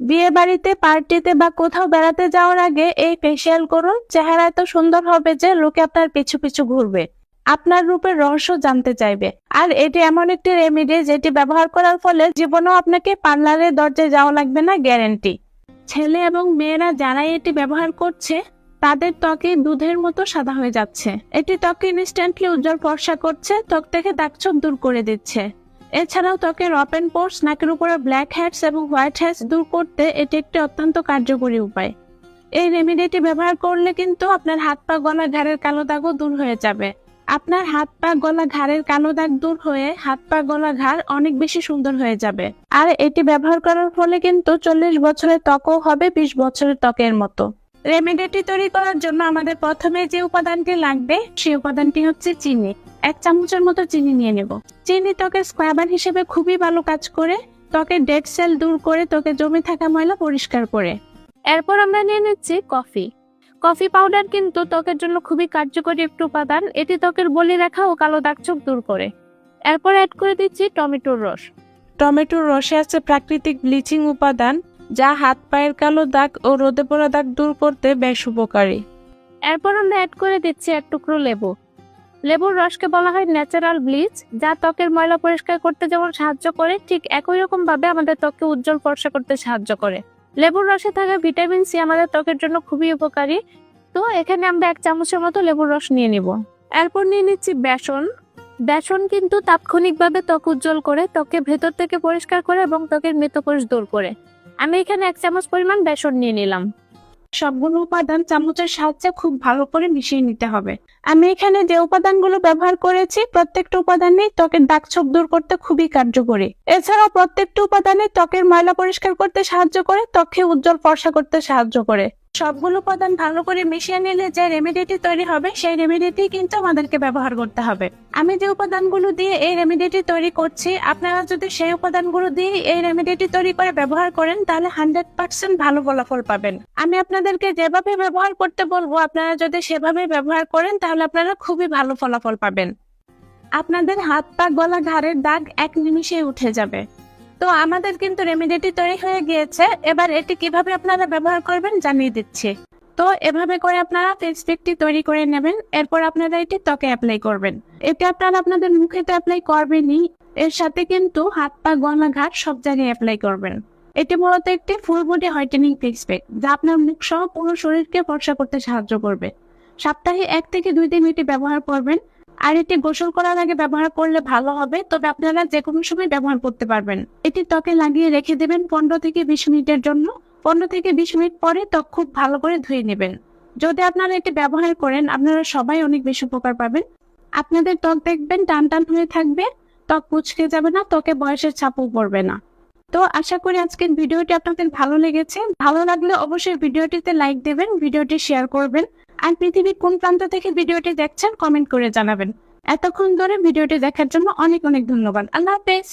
বিয়ে বাড়িতে পার্টিতে বা কোথাও বেড়াতে যাওয়ার আগে এই ফেসিয়াল করুন। চেহারা এত সুন্দর হবে যে লোকে আপনার পিছু পিছু ঘুরবে। আপনার রূপের রহস্য জানতে চাইবে। আর এটি এমন একটি রেমেডি যেটি ব্যবহার করার ফলে জীবনেও আপনাকে পার্লারের দরজায় যাওয়া লাগবে না গ্যারেন্টি ছেলে এবং মেয়েরা যারাই এটি ব্যবহার করছে, তাদের ত্বকে দুধের মতো সাদা হয়ে যাচ্ছে। এটি ত্বকে ইনস্ট্যান্টলি উজ্জ্বল ফর্সা করছে, ত্বক থেকে দাগছোপ দূর করে দিচ্ছে। এছাড়াও ত্বকের ওপেন পোর্স নাকের উপরে ব্ল্যাক হেডস এবং হোয়াইট হেডস দূর করতে এটি একটি অত্যন্ত কার্যকরী উপায়। এই রেমেডিটি ব্যবহার করলে কিন্তু আপনার হাত পা গলা ঘাড়ের কালো দাগও দূর হয়ে যাবে। আপনার হাত পা গলা ঘাড়ের কালো দাগ দূর হয়ে হাত পা গলা ঘাড় অনেক বেশি সুন্দর হয়ে যাবে। আর এটি ব্যবহার করার ফলে কিন্তু চল্লিশ বছরের ত্বকও হবে বিশ বছরের ত্বকের মতো। রেমেডিটি তৈরি করার জন্য আমাদের প্রথমে যে উপাদানটি লাগবে, সেই উপাদানটি হচ্ছে চিনি। এক চামচের মতো চিনি নিয়ে নেব। চিনি ত্বকের স্ক্রাবার হিসেবে খুবই ভালো কাজ করে ত্বকের ডেড সেল দূর করে ত্বকে জমে থাকা ময়লা পরিষ্কার করে। এরপর আমরা নিয়ে নিচ্ছি কফি। কফি পাউডার কিন্তু ত্বকের জন্য খুবই কার্যকরী একটি উপাদান। এটি ত্বকের বলি রেখা ও কালো দাগছোপ দূর করে। এরপর অ্যাড করে দিচ্ছি টমেটোর রস। টমেটোর রসে আছে প্রাকৃতিক ব্লিচিং উপাদান, যা হাত পায়ের কালো দাগ ও রোদে পোড়া দাগ দূর করতে বেশ উপকারী। এরপর আমরা অ্যাড করে দিচ্ছি এক টুকরো লেবু। লেবুর রসকে বলা হয় ন্যাচারাল ব্লিচ যা ত্বকের ময়লা পরিষ্কার করতে যেমন সাহায্য করে, ঠিক একই রকম ভাবে আমাদের ত্বককে উজ্জ্বল ফর্সা করতে সাহায্য করে। লেবুর রসে থাকা ভিটামিন সি আমাদের ত্বকের জন্য খুবই উপকারী। তো এখানে আমরা এক চামচের মতো লেবুর রস নিয়ে নিব। এরপর নিয়ে নিচ্ছি বেসন। বেসন কিন্তু তাৎক্ষণিকভাবে ত্বক উজ্জ্বল করে ত্বকে ভেতর থেকে পরিষ্কার করে এবং ত্বকের মৃতকোষ দূর করে। আমি এখানে এক চামচ পরিমাণ বেসন নিয়ে নিলাম। সবগুলো উপাদান চামচের সাহায্যে খুব ভালো করে মিশিয়ে নিতে হবে। আমি এখানে যে উপাদানগুলো ব্যবহার করেছি, প্রত্যেকটা উপাদানই ত্বকের দাগ ছোপ দূর করতে খুবই কার্যকরী। এছাড়াও প্রত্যেকটা উপাদানে ত্বকের ময়লা পরিষ্কার করতে সাহায্য করে ত্বকে উজ্জ্বল ফর্সা করতে সাহায্য করে। সবগুলো উপাদান ভালো করে মিশিয়ে নিলে যে রেমেডিটি তৈরি হবে, সেই রেমেডিটি কিন্তু আমাদেরকে ব্যবহার করতে হবে। আমি যে উপাদানগুলো দিয়ে এই রেমেডিটি তৈরি করছি, আপনারা যদি সেই উপাদানগুলো দিয়ে এই রেমেডিটি তৈরি করে ব্যবহার করেন, তাহলে হান্ড্রেড পার্সেন্ট ভালো ফলাফল পাবেন। আমি আপনাদেরকে যেভাবে ব্যবহার করতে বলব, আপনারা যদি সেভাবে ব্যবহার করেন, তাহলে আপনারা খুবই ভালো ফলাফল পাবেন। আপনাদের হাত পা গলা ঘাড়ের দাগ এক নিমিষে উঠে যাবে। তো আমাদের কিন্তু রেমেডিটি তৈরি হয়ে গিয়েছে। এবার এটি কীভাবে আপনারা ব্যবহার করবেন জানিয়ে দিচ্ছি। তো এভাবে করে আপনারা ফেস প্যাকটি তৈরি করে নেবেন, এরপর আপনারা এটি ত্বকে অ্যাপ্লাই করবেন। এটি আপনারা আপনাদের মুখে তো অ্যাপ্লাই করবেনই, এর সাথে কিন্তু হাত পা গলা ঘাট সব জায়গায় অ্যাপ্লাই করবেন। এটি মূলত একটি full body whitening face pack যা আপনার মুখ সহ পুরো শরীরকে ফর্সা করতে সাহায্য করবে। সপ্তাহে এক থেকে দুই দিন এটি ব্যবহার করবেন আর এটি গোসল করার আগে ব্যবহার করলে ভালো হবে, তবে আপনারা যে কোনো সময় ব্যবহার করতে পারবেন। এটি ত্বকে লাগিয়ে রেখে দেবেন পনেরো থেকে বিশ মিনিটের জন্য। পনেরো থেকে বিশ মিনিট পরে ত্বক খুব ভালো করে ধুয়ে নেবেন। যদি আপনারা এটি ব্যবহার করেন, আপনারা সবাই অনেক বেশি উপকার পাবেন। আপনাদের ত্বক দেখবেন টান টান হয়ে থাকবে, ত্বক কুচকে যাবে না, ত্বকে বয়সের ছাপও পড়বে না। তো আশা করি আজকের ভিডিওটি আপনাদের ভালো লেগেছে। ভালো লাগলে অবশ্যই ভিডিওটিতে লাইক দেবেন, ভিডিওটি শেয়ার করবেন। আর পৃথিবীর কোন প্রান্ত থেকে ভিডিওটি দেখছেন কমেন্ট করে জানাবেন। এতক্ষণ ধরে ভিডিওটি দেখার জন্য অনেক অনেক ধন্যবাদ। আল্লাহ হাফেজ।